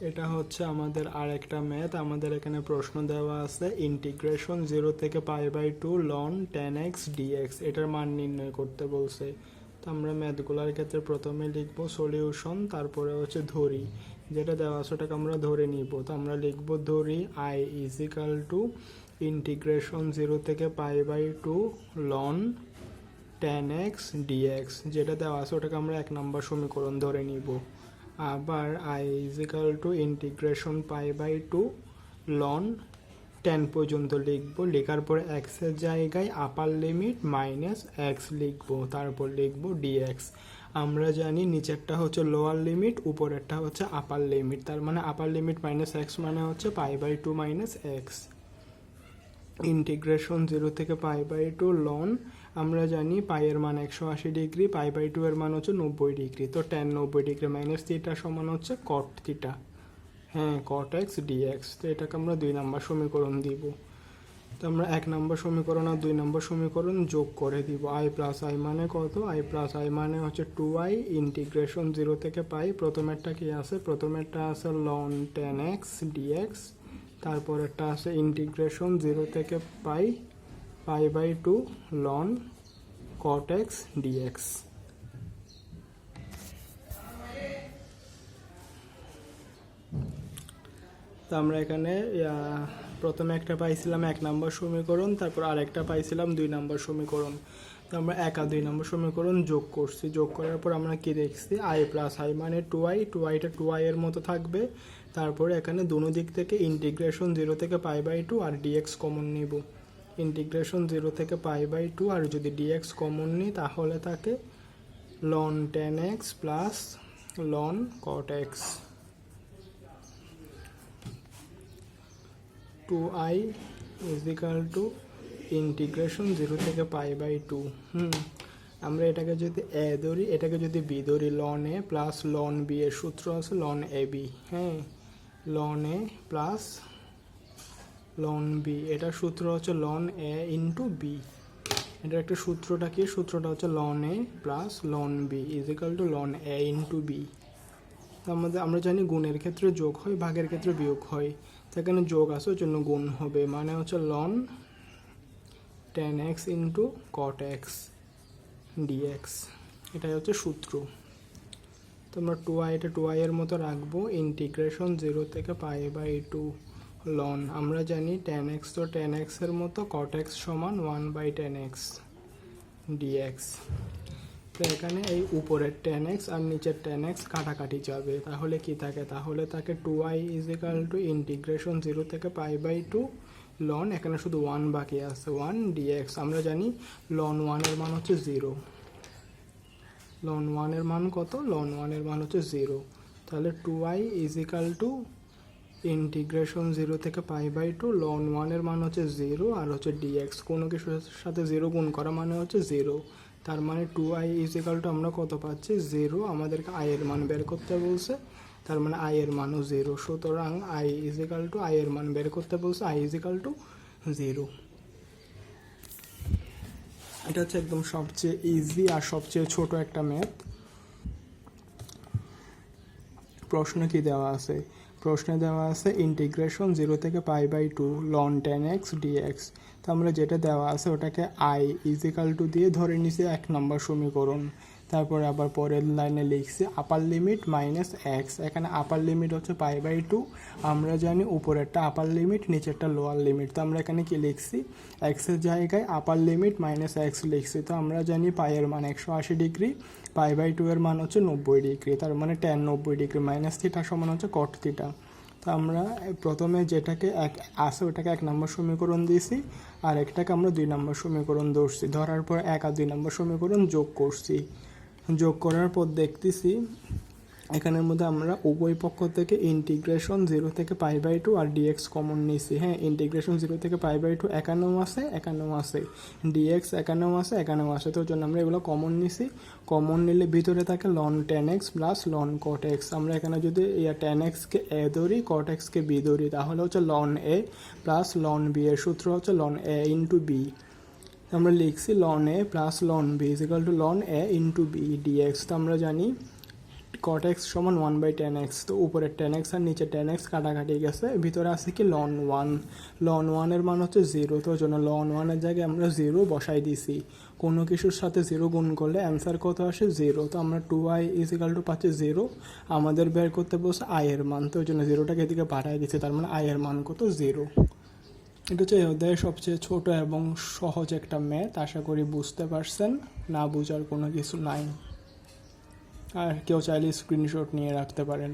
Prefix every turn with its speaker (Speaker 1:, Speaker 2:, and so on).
Speaker 1: এটা হচ্ছে আমাদের আরেকটা ম্যাথ আমাদের এখানে প্রশ্ন দেওয়া আছে ইন্টিগ্রেশন জিরো থেকে pi by two ln tan x dx এটার মান নির্ণয় করতে বলছে। তো আমরা ম্যাথগুলোর ক্ষেত্রে প্রথমে লিখব সলিউশন তারপরে হচ্ছে ধরি। যেটা দেওয়া আছে ওটাকে আমরা ধরে নিব। তো আমরা লিখব ধরি I equal to integration zero থেকে pi by two ln tan x dx যেটা দেওয়া আছে ওটাকে আমরা এক নম্বর সমীকরণ ধরে নিব। আবার I equal to integration pi by two ln tan পর্যন্ত লিখব। লেখার পরে এক্সের জায়গায় আপার লিমিট মাইনাস এক্স লিখব। তারপর লিখব ডিএক্স আমরা জানি নিচেরটা হচ্ছে লোয়ার লিমিট উপরেরটা হচ্ছে আপার লিমিট তার মানে আপার লিমিট মাইনাস এক্স মানে হচ্ছে pi by two minus x integration zero থেকে পাই বাই টু লন আমরা জানি পাইয়ের মান একশো আশি ডিগ্রি পাই বাই টু এর মান হচ্ছে নব্বই ডিগ্রি তো টেন নব্বই ডিগ্রি মাইনাস থিটা সমান হচ্ছে কট থিটা হ্যাঁ কট এক্স ডিএক্স তো এটাকে আমরা দুই নম্বর সমীকরণ দিব। তো আমরা এক নম্বর সমীকরণ আর দুই নম্বর সমীকরণ যোগ করে দিব। আই প্লাস আই মানে কত? আই প্লাস আই মানে হচ্ছে টু আই ইন্টিগ্রেশন জিরো থেকে পাই প্রথমেরটা কি আছে? প্রথমেরটা আছে লন টেন এক্স ডিএক্স তারপরেরটা আছে ইন্টিগ্রেশন জিরো থেকে pi pi by two ln cot x dx তো আমরা এখানে প্রথমে একটা পাইছিলাম এক নম্বর সমীকরণ, তারপর আরেকটা পাইছিলাম দুই নম্বর সমীকরণ। তো আমরা এক আর দুই নম্বর সমীকরণ যোগ করছি। যোগ করার পর আমরা কি দেখছি? আই প্লাস আই মানে টু আই টু আইটা টু আই এর মতো থাকবে। তারপরে এখানে দুনো দিক থেকে ইন্টিগ্রেশন জিরো থেকে পাই বাই টু আর ডিএক্স কমন নিব। ইন্টিগ্রেশন জিরো থেকে পাই বাই টু আর যদি ডিএক্স কমন নিই, তাহলে থাকে ln tan x plus ln cot x two I equal to integration zero থেকে পাই বাই টু হুম, আমরা এটাকে যদি এ ধরি, এটাকে যদি বি ধরি ln A plus ln B এর সূত্র আছে লন এ বি হ্যাঁ ln A plus ln B এটার সূত্র হচ্ছে লন এ ইন্টু বি এটার একটা সূত্রটা কি? সূত্রটা হচ্ছে ln a plus ln b equal to ln a into b আমাদের, আমরা জানি গুণের ক্ষেত্রে যোগ হয়, ভাগের ক্ষেত্রে বিয়োগ হয়। সেখানে যোগ আছে, ওই জন্য গুণ হবে। মানে হচ্ছে ln tan x into cot x dx এটাই হচ্ছে সূত্র। তো আমরা টু আই এটা টু আই এর মতো রাখব ইন্টিগ্রেশন জিরো থেকে পাই বাই টু লন আমরা জানি টেন এক্স তো টেন এক্সের মতো কট এক্স সমান one by tan x dx তো এখানে এই উপরের টেন এক্স আর নিচের টেন এক্স কাটাকাটি যাবে। তাহলে কি থাকে? তাহলে থাকে two I equal to integration zero থেকে পাই বাই টু লন এখানে শুধু ওয়ান বাকি আছে ওয়ান ডিএক্স আমরা জানি লন ওয়ানের মান হচ্ছে জিরো লন ওয়ানের মান কত? লন ওয়ানের মান হচ্ছে জিরো তাহলে two I equal to integration zero থেকে পাই বাই টু লন ওয়ানের মান হচ্ছে জিরো আর হচ্ছে ডিএক্স কোনো কিছুর সাথে জিরো গুণ করা মানে হচ্ছে জিরো তার মানে টু আই ইজিক্যাল টু আমরা কত পাচ্ছি? জিরো আমাদেরকে আই এর মান বের করতে বলছে। তার মানে আই এর মানও জিরো সুতরাং আই ইজিক্যাল টু আই এর মান বের করতে বলছে আই ইজিক্যাল টু জিরো এটা হচ্ছে একদম সবচেয়ে ইজি আর সবচেয়ে ছোট একটা ম্যাথ প্রশ্ন কি দেওয়া আছে? প্রশ্নে দেওয়া আছে ইন্টিগ্রেশন জিরো থেকে pi by two ln tan x dx তো আমরা যেটা দেওয়া আছে ওটাকে আই ইজিক্যাল টু দিয়ে ধরে নিছি এক নম্বর সমীকরণ। তারপরে আবার পরের লাইনে লিখছি আপার লিমিট মাইনাস এক্স এখানে আপার লিমিট হচ্ছে পাই বাই টু আমরা জানি উপরেরটা আপার লিমিট নিচেরটা লোয়ার লিমিট তো আমরা এখানে কি লিখছি? এক্সের জায়গায় আপার লিমিট মাইনাস এক্স লিখছি। তো আমরা জানি পায়ের মান একশো আশি ডিগ্রি পাই বাই টু এর মান হচ্ছে নব্বই ডিগ্রি। তার মানে টেন নব্বই ডিগ্রি মাইনাস থিটা সমান হচ্ছে কট থিটা তো আমরা প্রথমে যেটাকে এক আসে ওটাকে এক নম্বর সমীকরণ দিয়েছি, আর একটাকে আমরা দুই নম্বর সমীকরণ ধরছি। ধরার পর এক আর দুই নম্বর সমীকরণ যোগ করছি। যোগ করার পর দেখতেছি, এখানের মধ্যে আমরা উভয় পক্ষ থেকে ইন্টিগ্রেশন জিরো থেকে পাই বাই টু আর ডিএক্স কমন নিয়েছি। হ্যাঁ ইন্টিগ্রেশন জিরো থেকে পাই বাই টু একান্নও আছে একান্নও আছে। ডিএক্স একান্নও আছে একান্নও আছে। তো জন্য আমরা এগুলো কমন নিছি কমন নিলে ভিতরে থাকে ln tan x plus ln cot x আমরা এখানে যদি টেন এক্সকে এ ধরি কট এক্সকে বি ধরি, তাহলে হচ্ছে ln A plus ln B এর সূত্র হচ্ছে লন এ ইন্টু বি আমরা লিখছি ln a plus ln b equal to ln a into b dx তো আমরা জানি কট এক্স সমান ওয়ান বাই টেন এক্স তো উপরে টেন এক্স আর নিচে টেন এক্স কাটাকাটি গেছে। ভিতরে আছে কি লন ওয়ান লন ওয়ানের মান হচ্ছে জিরো তো জন্য লন ওয়ানের জায়গায় আমরা জিরো বসাই দিছি। কোনো কিছুর সাথে জিরো গুণ করলে অ্যান্সার কত আসে? জিরো তো আমরা টু আই ইজিক্যাল টু পাচ্ছি জিরো আমাদের বের করতে বসে আয়ের মান। তো ওই জন্য জিরোটাকে এদিকে পাঠাই দিচ্ছি, তার মানে আয়ের মান কত? জিরো এটা হচ্ছে এই অধ্যায়ের সবচেয়ে ছোট এবং সহজ একটা ম্যাথ আশা করি বুঝতে পারছেন। না বোঝার কোনো কিছু নাই। আর কেউ চাইলে স্ক্রিনশট নিয়ে রাখতে পারেন।